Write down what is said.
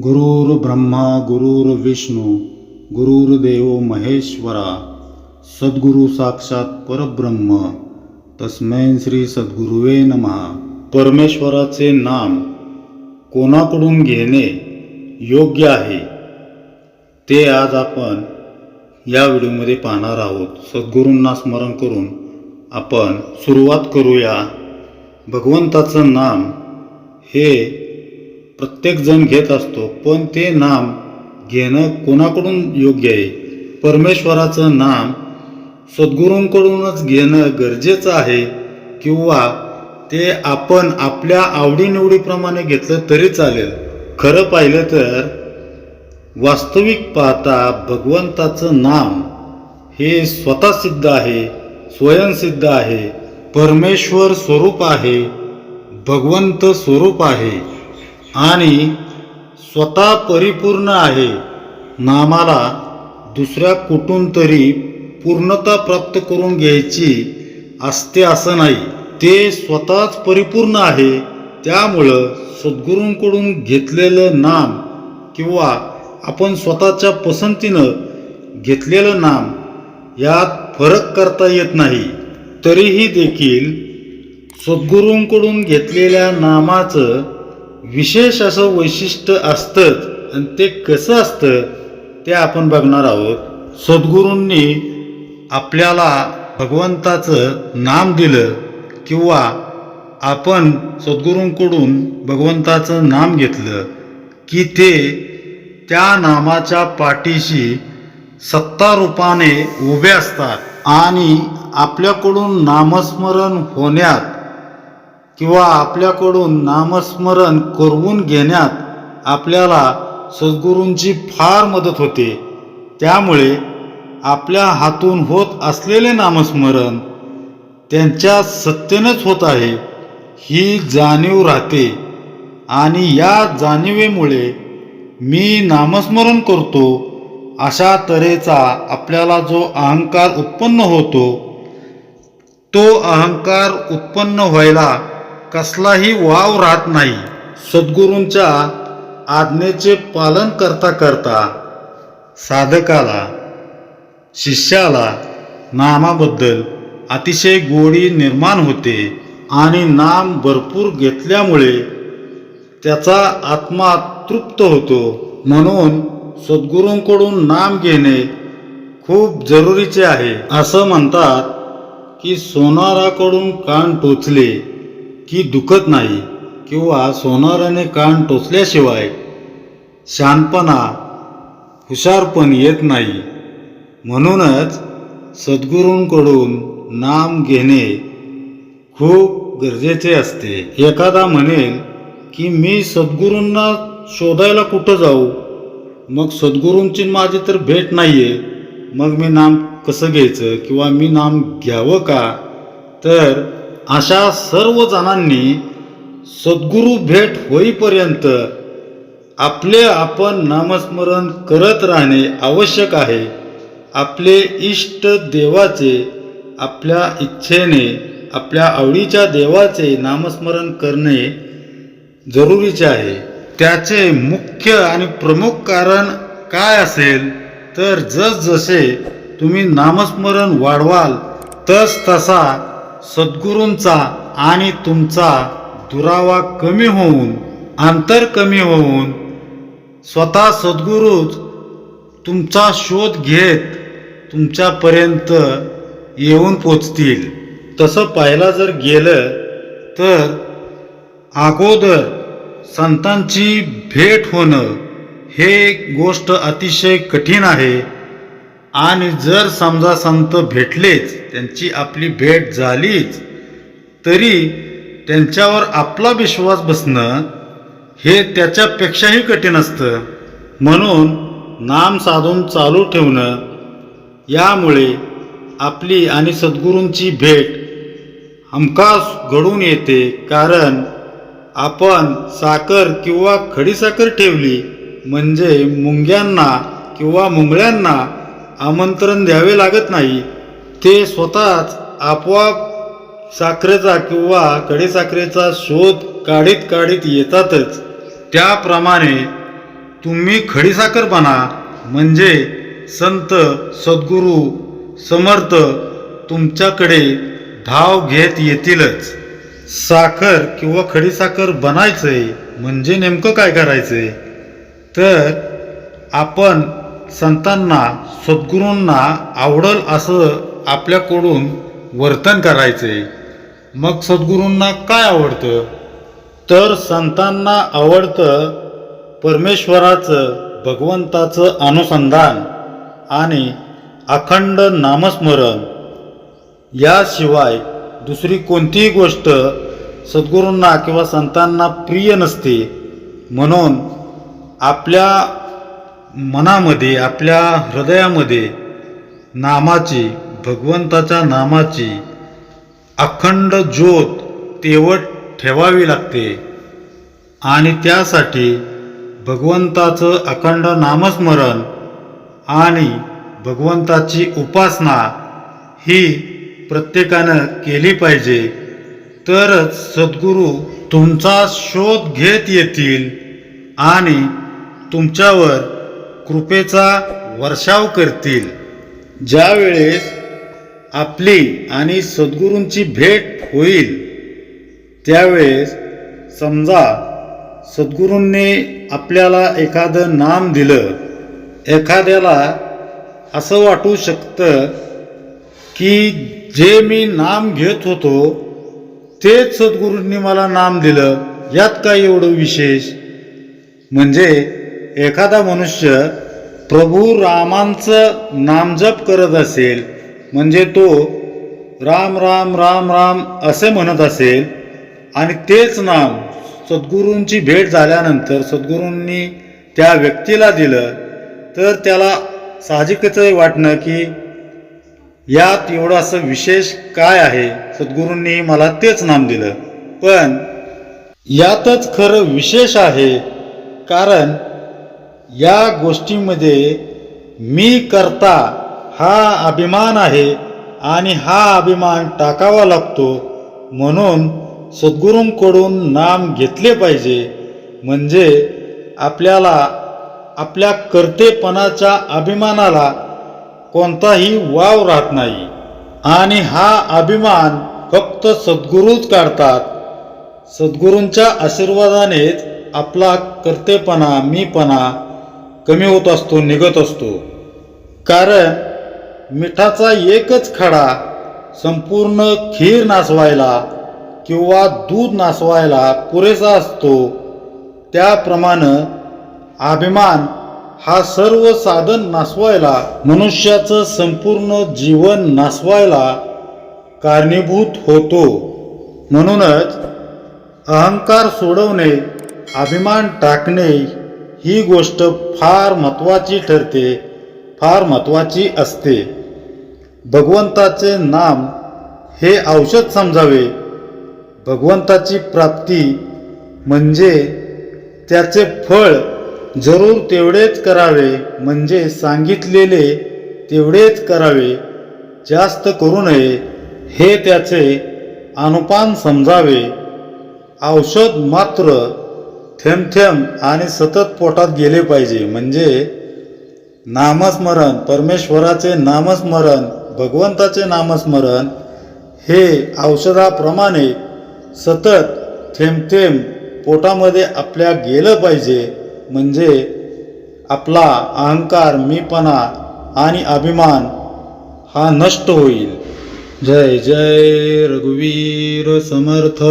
गुरुर्ब्रह्मा गुरुर्विष्णू गुरुर्देव महेश्वरा सद्गुरु साक्षात परब्रह्म तस्मै श्री सद्गुरुवे नमहा परमेश्वराचे नाम कोणाकडून घेणे योग्य आहे? ते आज आपण या व्हिडिओमध्ये पाहणार आहोत. सद्गुरूंना स्मरण करून आपण सुरुवात करूया. भगवंताचं नाम हे प्रत्येकजण घेत असतो पण ते नाम घेणं कोणाकडून योग्य आहे? परमेश्वराचं नाम सद्गुरूंकडूनच घेणं गरजेचं आहे किंवा ते आपण आपल्या आवडीनिवडीप्रमाणे घेतलं तरी चालेल? खरं पाहिलं तर वास्तविक पाहता भगवंताचं नाम हे स्वतः सिद्ध आहे स्वयंसिद्ध आहे परमेश्वर स्वरूप आहे भगवंत स्वरूप आहे. आणि स्वतः परिपूर्ण आहे. नामाला दुसऱ्या कुठून तरी पूर्णता प्राप्त करून घ्यायची असते असं नाही. ते स्वतःच परिपूर्ण आहे. त्यामुळं सद्गुरूंकडून घेतलेलं नाम किंवा आपण स्वतःच्या पसंतीनं घेतलेलं नाम यात फरक करता येत नाही. तरीही देखील सद्गुरूंकडून घेतलेल्या नामाचं विशेष असं वैशिष्ट्य असतंच आणि ते कसं असतं ते आपण बघणार आहोत. सद्गुरूंनी आपल्याला भगवंताचं नाम दिलं किंवा आपण सद्गुरूंकडून भगवंताचं नाम घेतलं की ते त्या नामाच्या पाठीशी सत्तारूपाने उभे असतात आणि आपल्याकडून नामस्मरण होण्यात किंवा आपल्याकडून नामस्मरण करवून घेण्यात आपल्याला सद्गुरूंची फार मदत होते. त्यामुळे आपल्या हातून होत असलेले नामस्मरण त्यांच्या सत्तेनेच होत आहे ही जाणीव राहते. आणि या जाणीवेमुळे मी नामस्मरण करतो अशा तऱ्हेचा आपल्याला जो अहंकार उत्पन्न होतो तो अहंकार उत्पन्न व्हायला कसलाही वाव राहत नाही. सद्गुरूंच्या आज्ञेचे पालन करता करता साधकाला शिष्याला नामाबद्दल अतिशय गोडी निर्माण होते आणि नाम भरपूर घेतल्यामुळे त्याचा आत्मा तृप्त होतो. म्हणून सद्गुरूंकडून नाम घेणे खूप जरुरीचे आहे. असं म्हणतात की सोनाराकडून कान टोचले. की दुखत नाही किंवा सोनाराने कान टोचल्याशिवाय शानपणा हुशारपण येत नाही. म्हणूनच सद्गुरूंकडून नाम घेणे खूप गरजेचे असते. एखादा म्हणेल की मी सद्गुरूंना शोधायला कुठं जाऊ? मग सद्गुरूंची माझी तर भेट नाही आहे मग मी नाम कसं घ्यायचं? किंवा मी नाम घ्यावं का? तर अशा सर्व जणांनी सद्गुरू भेट होईपर्यंत आपले आपण नामस्मरण करत राहणे आवश्यक आहे. आपले इष्ट देवाचे आपल्या इच्छेने आपल्या आवडीच्या देवाचे नामस्मरण करणे जरुरीचे आहे. त्याचे मुख्य आणि प्रमुख कारण काय असेल तर जसजसे तुम्ही नामस्मरण वाढवाल तस तसा सद्गुरूंचा आणि तुमचा दुरावा कमी होऊन अंतर कमी होऊन स्वतः सद्गुरूच तुमचा शोध घेत तुमच्यापर्यंत येऊन पोचतील. तसं पाहायला जर गेलं तर अगोदर संतांची भेट होणं हे गोष्ट अतिशय कठीण आहे. आणि जर समजा संत भेटलेच त्यांची आपली भेट झालीच तरी त्यांच्यावर आपला विश्वास बसणं हे त्याच्यापेक्षाही कठीण असतं. म्हणून नाम साधून चालू ठेवणं यामुळे आपली आणि सद्गुरूंची भेट हमखास घडून येते. कारण आपण साखर किंवा खडीसाखर ठेवली म्हणजे मुंग्यांना किंवा मुंगळ्यांना आमंत्रण द्यावे लागत नाही. ते स्वतःच आपोआप साखरेचा किंवा खडीसाखरेचा शोध काढीत काढीत येतातच. त्याप्रमाणे तुम्ही खडीसाखर बना म्हणजे संत सद्गुरू समर्थ तुमच्याकडे धाव घेत येतीलच. साखर किंवा खडीसाखर बनायचंय म्हणजे नेमकं काय करायचंय? तर आपण संतांना सद्गुरूंना आवडल असं आपल्याकडून वर्तन करायचे. मग सद्गुरूंना काय आवडतं? तर संतांना आवडतं परमेश्वराचं भगवंताचं अनुसंधान आणि अखंड नामस्मरण. याशिवाय दुसरी कोणतीही गोष्ट सद्गुरूंना किंवा संतांना प्रिय नसते. म्हणून आपल्या मनामध्ये आपल्या हृदयामध्ये नामाची भगवंताच्या नामाची अखंड ज्योत तेवट ठेवावी लागते. आणि त्यासाठी भगवंताचं अखंड नामस्मरण आणि भगवंताची उपासना ही प्रत्येकानं केली पाहिजे. तरच सद्गुरू तुमचा शोध घेत येतील आणि तुमच्यावर कृपेचा वर्षाव करतील. ज्यावेळेस आपली आणि सद्गुरूंची भेट होईल त्यावेळेस समजा सद्गुरूंनी आपल्याला एखादं नाम दिलं एखाद्याला असं वाटू शकतं की जे मी नाम घेत होतो तेच सद्गुरूंनी मला नाम दिलं यात काय एवढं विशेष. म्हणजे एखादा मनुष्य प्रभू रामांचं नामजप करत असेल म्हणजे तो राम राम राम राम असे म्हणत असेल आणि तेच नाम सद्गुरूंची भेट झाल्यानंतर सद्गुरूंनी त्या व्यक्तीला दिलं तर त्याला साहजिकच वाटणं की यात एवढं असं विशेष काय आहे? सद्गुरूंनी मला तेच नाम दिलं. पण यातच खरं विशेष आहे कारण या गोष्टीमध्ये मी करता हा अभिमान आहे आणि हा अभिमान टाकावा लागतो. म्हणून सद्गुरूंकडून नाम घेतले पाहिजे. म्हणजे आपल्याला आपल्या कर्तेपणाच्या अभिमानाला कोणताही वाव राहत नाही. आणि हा अभिमान फक्त सद्गुरूच काढतात. सद्गुरूंच्या आशीर्वादानेच आपला कर्तेपणा मीपणा कमी होत असतो निघत असतो. कारण मिठाचा एकच खडा संपूर्ण खीर नासवायला किंवा दूध नासवायला पुरेसा असतो. त्याप्रमाणे अभिमान हा सर्व साधन नासवायला मनुष्याचं संपूर्ण जीवन नासवायला कारणीभूत होतो. म्हणूनच अहंकार सोडवणे अभिमान टाकणे ही गोष्ट फार महत्त्वाची ठरते फार महत्त्वाची असते. भगवंताचे नाम हे औषध समजावे. भगवंताची प्राप्ती म्हणजे त्याचे फळ जरूर तेवढेच करावे म्हणजे सांगितलेले तेवढेच करावे. जास्त करू नये हे त्याचे अनुपान समजावे. औषध मात्र थेंब थेंब आणि सतत पोटात गेले पाहिजे. म्हणजे नामस्मरण परमेश्वराचे नामस्मरण भगवंताचे नामस्मरण हे औषधाप्रमाणे सतत थेंब थेंब पोटामध्ये आपल्या गेलं पाहिजे. म्हणजे आपला अहंकार मीपणा आणि अभिमान हा नष्ट होईल. जय जय रघुवीर समर्थ.